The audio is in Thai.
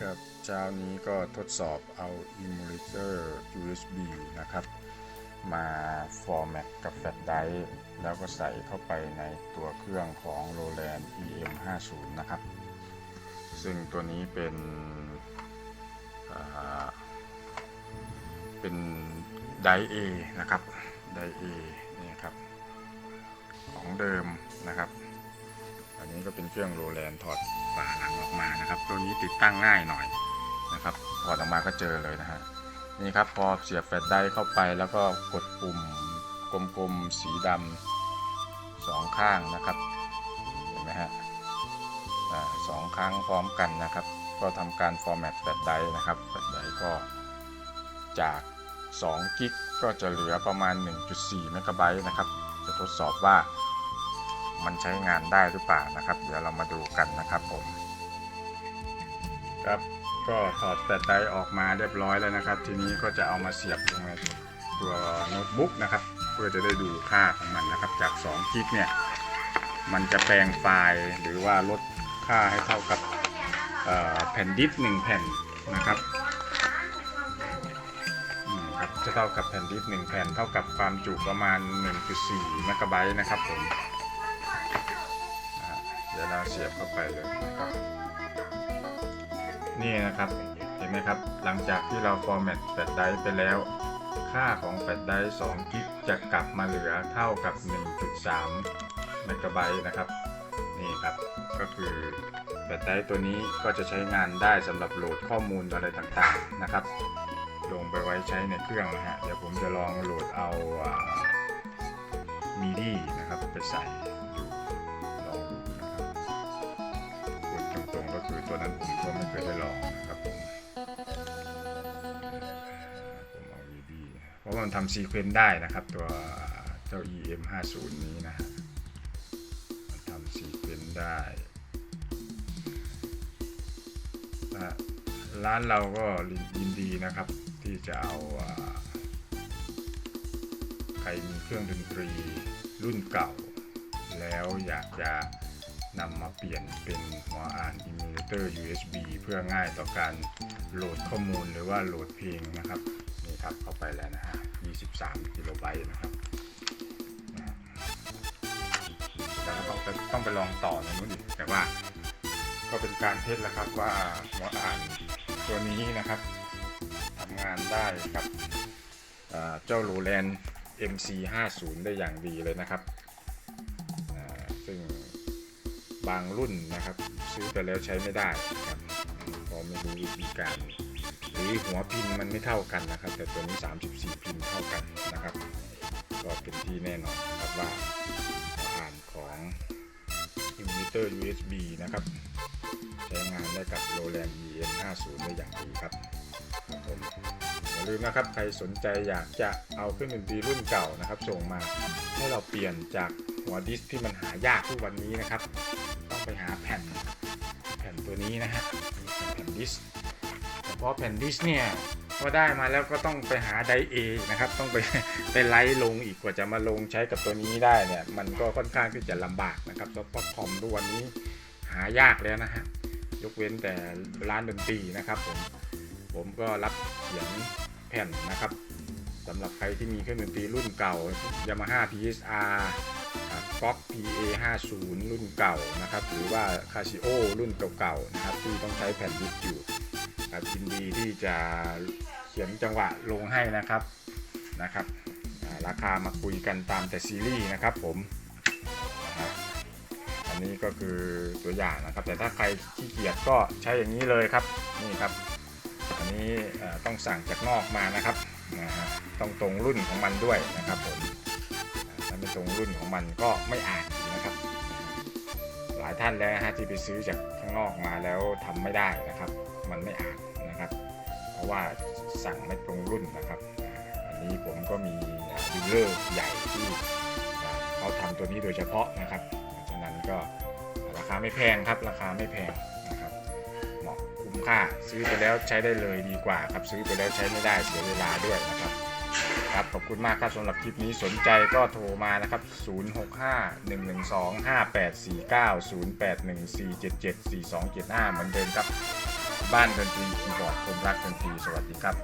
ครับเช้านี้ก็ทดสอบเอา emulator USB นะครับ มา format กับแฟลชไดร์แล้วก็ใส่เข้าไปในตัวเครื่องของ Roland EM50 นะครับ ซึ่งตัวนี้เป็นเป็นไดร์ A นะครับไดร์ A นี่ครับ ของเดิมนะครับ อันนี้ก็เป็นเครื่องโรแลนถอดาหลังออกมานะครับ ตัวนี้ติดตั้งง่ายหน่อยนะครับถอดออกมาก็เจอเลยนะฮะนี่ครับพอเสียบแฟลชไดรฟ์เข้าไปแล้วก็กดปุ่มกลมๆสีดำสองข้างนะครับเห็นไหมฮะสองครั้งพร้อมกันนะครับ ก็ทำการฟอร์แมตแฟลชไดรฟ์นะครับแฟลชไดรฟ์ก็จาก2กิกก็จะเหลือประมาณ 1.4เมกะไบต์นะครับ จะทดสอบว่า มันใช้งานได้หรือเปล่านะครับ เดี๋ยวเรามาดูกันนะครับผม ครับก็ถอดแฟลชไดออกมาเรียบร้อยแล้วนะครับ ทีนี้ก็จะเอามาเสียบลงในตัวโน้ตบุ๊กนะครับ เพื่อจะได้ดูค่าของมันนะครับ จาก2กิกเนี่ยมันจะแปลงไฟล์หรือว่าลดค่าให้เท่ากับแผ่นดิสก์หนึ่งแผ่นนะครับครับจะเท่ากับแผ่นดิสก์หนึ่งแผ่นเท่ากับความจุประมาณ 1.4เมกะไบต์นะครับผม เดี๋ยวเราเสียบเข้าไปเลยนะครับ นี่นะครับ เห็นไหมครับ หลังจากที่เราฟอร์แมตแฟลชไดร์ไปแล้ว ค่าของแฟลชไดร์2กิกจะกลับมาเหลือเท่ากับ 1.3เมกะไบต์นะครับ นี่ครับ ก็คือแฟลชไดร์ตัวนี้ก็จะใช้งานได้สำหรับโหลดข้อมูลอะไรต่างๆนะครับ ลงไปไว้ใช้ในเครื่องนะฮะ เดี๋ยวผมจะลองโหลดเอามีดีนะครับไปใส่ดู ตัวนั้นผมก็ไม่เคยได้ลองนะครับผมผมเอามีดีเพราะมันทำซีเควนต์ได้นะครับ ตัวเจ้า EM 5 0นี้นะฮะมันทำซีเควนต์ได้อะร้านเราก็ยินดีนะครับ ที่จะเอาใครมีเครื่องดนตรีรุ่นเก่า แล้วอยากจะ นำมาเปลี่ยนเป็นหัวอ่าน emulator USB เพื่อง่ายต่อการโหลดข้อมูลหรือว่าโหลดเพลงนะครับนี่ครับเข้าไปแล้วนะฮะ 23กิโลไบต์นะครับแล้วก็ต้องต้องไปลองต่อในนู้นอีกแต่ว่า ก็เป็นการเทสแล้วครับว่าหัวอ่านตัวนี้นะครับทำงานได้กับเจ้า Roland MC50 ได้อย่างดีเลยนะครับ บางรุ่นนะครับ ซื้อไปแล้วใช้ไม่ได้นะครับเพราะไม่รู้วิธีการ หรือหัวพินมันไม่เท่ากันนะครับ แต่ตัวนี้ 34 พินเท่ากันนะครับ ก็เป็นที่แน่นอนนะครับว่าหัวอ่านของ emulator USB นะครับ ใช้งานได้กับ Roland EM50 ได้อย่างดีครับครับผมอย่าลืมนะครับ ใครสนใจอยากจะเอาเครื่องดนตรีรุ่นเก่านะครับ ส่งมาให้เราเปลี่ยนจาก หัวดิสที่มันหายากทุกวันนี้นะครับ ต้องไปหาแผ่นแผ่นตัวนี้นะฮะแผ่นดิสแต่พอแผ่นดิสเนี่ยพอได้มาแล้วก็ต้องไปหาไดเอนะครับ ต้องไปไปไลฟ์ลงอีกกว่าจะมาลงใช้กับตัวนี้ได้เนี่ยมันก็ค่อนข้างที่จะลำบากนะครับเพราะคอมทุกวันนี้หายากแล้วนะฮะยกเว้นแต่ร้านดนตรีนะครับผมผมก็รับเขียนแผ่นนะครับสำหรับใครที่มีเครื่องดนตรีรุ่นเก่า Yamaha PSR ก PA 50รุ่นเก่านะครับ หรือว่า Casio รุ่นเก่าๆนะครับ ที่ต้องใช้แผ่นดิสก์อยู่ครับยินดีที่จะเขียนจังหวะลงให้นะครับนะครับ ราคามาคุยกันตามแต่ซีรีส์นะครับผมอันนี้ก็คือตัวอย่างนะครับ แต่ถ้าใครขี้เกียจก็ใช้อย่างนี้เลยครับนี่ครับอันนี้ต้องสั่งจากนอกมานะครับต้องตรงรุ่นของมันด้วยนะครับผม อ่าถ้าไม่ตรงรุ่นของมันก็ไม่อ่านนะครับ หลายท่านแล้วนะฮะที่ไปซื้อจากข้างนอกมาแล้วทำไม่ได้นะครับ มันไม่อ่านนะครับ เพราะว่าสั่งไม่ตรงรุ่นนะครับ อันนี้ผมก็มีดีลเลอร์ใหญ่ที่เขาทำตัวนี้โดยเฉพาะนะครับฉะนั้นก็ราคาไม่แพงครับราคาไม่แพงนะครับเหมาะคุ้มค่าซื้อไปแล้วใช้ได้เลยดีกว่าครับซื้อไปแล้วใช้ไม่ได้เสียเวลาด้วยนะครับ ครับขอบคุณมากครับสำหรับคลิปนี้สนใจก็โทรมานะครับ 0651125849 0814774275 เหมือนเดิมครับ บ้านดนตรีคีย์บอร์ดคนรักดนตรีสวัสดีครับ